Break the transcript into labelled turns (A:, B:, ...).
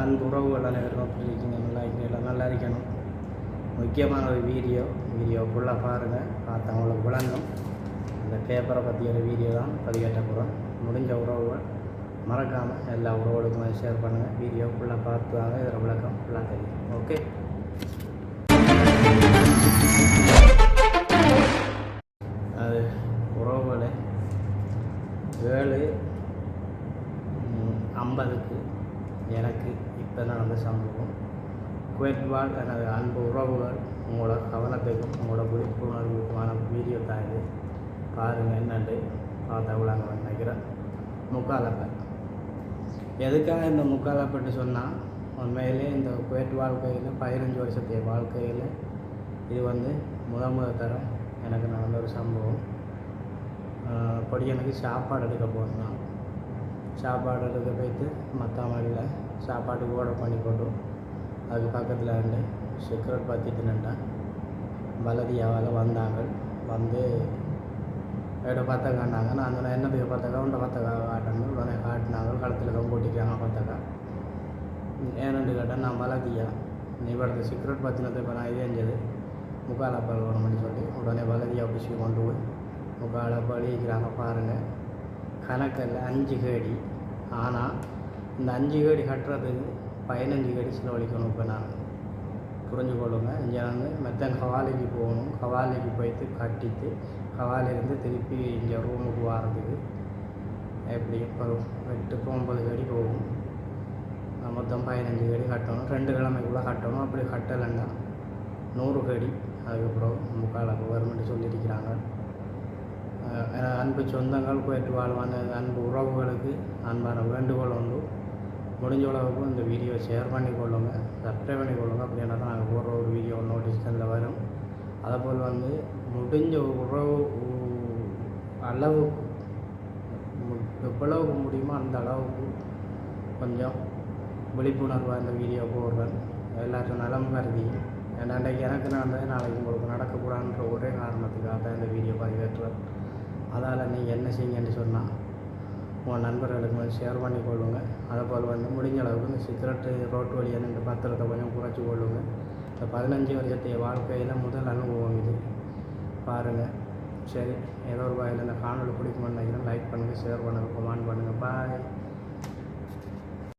A: அன்பு உறவுகள் அனைவருக்கும் அப்படி இருக்கீங்க நல்லா இருக்கீங்களா? நல்லா இருக்கணும். முக்கியமான ஒரு வீடியோ. வீடியோ ஃபுல்லாக பாருங்கள் பார்த்து அவங்களுக்கு விளங்கும். இந்த பேப்பரை பற்றி ஒரு வீடியோ தான் பதிவேற்ற போகிறோம் முடிஞ்ச உறவுகள் மறக்காமல் எல்லா உறவுகளுக்கும் ஷேர் பண்ணுங்கள் வீடியோ ஃபுல்லாக பார்த்து வாங்க. இதில் விளக்கம் ஃபுல்லாக தெரியும். ஓகே அது உறவுகளை ஏழு ஐம்பதுக்கு எனக்கு இப்போ நடந்த சம்பவம். குவைத் வாழ் எனது அன்பு உறவுகள் உங்களோட கவனத்துக்கும் உங்களோட விழிப்புணர்வுக்குமான வீடியோ தான் இது. பாருங்கள் என்னண்டு? பார்த்தா விளாங்க நினைக்கிறேன் முக்காலப்பை. எதுக்காக இந்த முக்காலப்பட்டு சொன்னால் உண்மையிலே இந்த குவைத் வாழ்க்கையில் பதினஞ்சு வருஷத்துடைய வாழ்க்கையில் இது வந்து முத முத தரம் எனக்கு நடந்த ஒரு சம்பவம். ஆஹ் அப்படி எனக்கு சாப்பாடு எடுக்க போனோம் சாப்பாடு எடுக்க மற்ற மத்தாமல்ல சாப்பாட்டுக்கு ஓட பண்ணி போட்டோம் அதுக்கு பக்கத்தில் இருந்து சிக்கரெட் பற்றிட்டு நின்றேன் பலதியாவால் வந்தாங்க. வந்து எடை பார்த்தாக்காண்டாங்க நான் அந்த என்னதுக்கு பார்த்தாக்கா உண்டை பார்த்தாக்கா காட்டணும். உடனே காட்டினாங்க. கழுத்தில் தான் போட்டிருக்காங்க ஏன்னு கேட்டால் நான் பலதியா? நீ படத்து சிக்கரெட் பற்றினது இப்போ நான் இதே செஞ்சது. முக்கால் அப்பல் வேணும்னு சொல்லி உடனே பலதியா பிடிச்சி கொண்டு போய் முக்கால் அப்பல் பாருங்கள் கணக்கில் அஞ்சு கேடி. ஆனால் இந்த அஞ்சு கேடி கட்டுறதுக்கு பதினஞ்சு கேடி செலவழிக்கணும் இப்போ நான். புரிஞ்சுக்கொள்ளுங்க இங்கே வந்து மெத்தன் ஹவாலிக்கு போகணும். ஹவாலிக்கு போயிட்டு கட்டிட்டு ஹவாலிலேருந்து திருப்பி இங்கே ரூமுக்கு வர்றதுக்கு எப்படி ஒரு எட்டுக்கு ஒம்பது கேடி போகும். மொத்தம் பதினஞ்சு கடி கட்டணும். ரெண்டு கிழமைக்குள்ளே கட்டணும். அப்படி கட்டலைன்னா நூறு கடி. அதுக்கப்புறம் முக்கால் கவர்மெண்ட் சொல்லியிருக்கிறாங்க அன்பு சொந்தங்கள் போயிட்டு வாழ்வான அன்பு உறவுகளுக்கு அன்பான வேண்டுகோள் உண்டு. முடிஞ்ச அளவுக்கு இந்த வீடியோ ஷேர் பண்ணி சப்ஸ்கிரைப் பண்ணி கொள்ளுங்க அப்படின்னா தான் நாங்கள் போடுற ஒரு வீடியோ நோட்டிஃபிகேஷனில் வரும். அதேபோல் வந்து முடிஞ்ச உறவு அளவுக்கு எவ்வளவுக்கு முடியுமோ அந்த அளவுக்கு கொஞ்சம் விழிப்புணர்வாக இந்த வீடியோ போடுறேன். எல்லாருக்கும் நலம் கருதி ஏன்னா எனக்கு நடந்தது நாளைக்கு உங்களுக்கு நடக்கக்கூடாதுன்ற ஒரே காரணத்துக்காக தான் இந்த வீடியோ பதிவேற்றுறேன் அதால் நீங்கள் என்ன செய்யுங்கன்னு சொன்னால் உங்கள் நண்பர்களுக்கு வந்து ஷேர் பண்ணி கொள்ளுங்க. அதை போல் வந்து முடிஞ்ச அளவுக்கு இந்த சிகரெட்டு ரோட்டு வழியாக இந்த பத்திரத்தை கொஞ்சம் குறைச்சி கொள்ளுங்க. இந்த பதினஞ்சு வருஷத்தைய வாழ்க்கையில் முதல் அனுபவம் இது. பாருங்கள் சரி ஏதோ ஒரு வகையில் இந்த காணொலி பிடிக்குமான்னு நினைக்கிறேன். லைக் பண்ணுங்கள் ஷேர் பண்ணுங்கள் கமெண்ட் பண்ணுங்கள் பாய்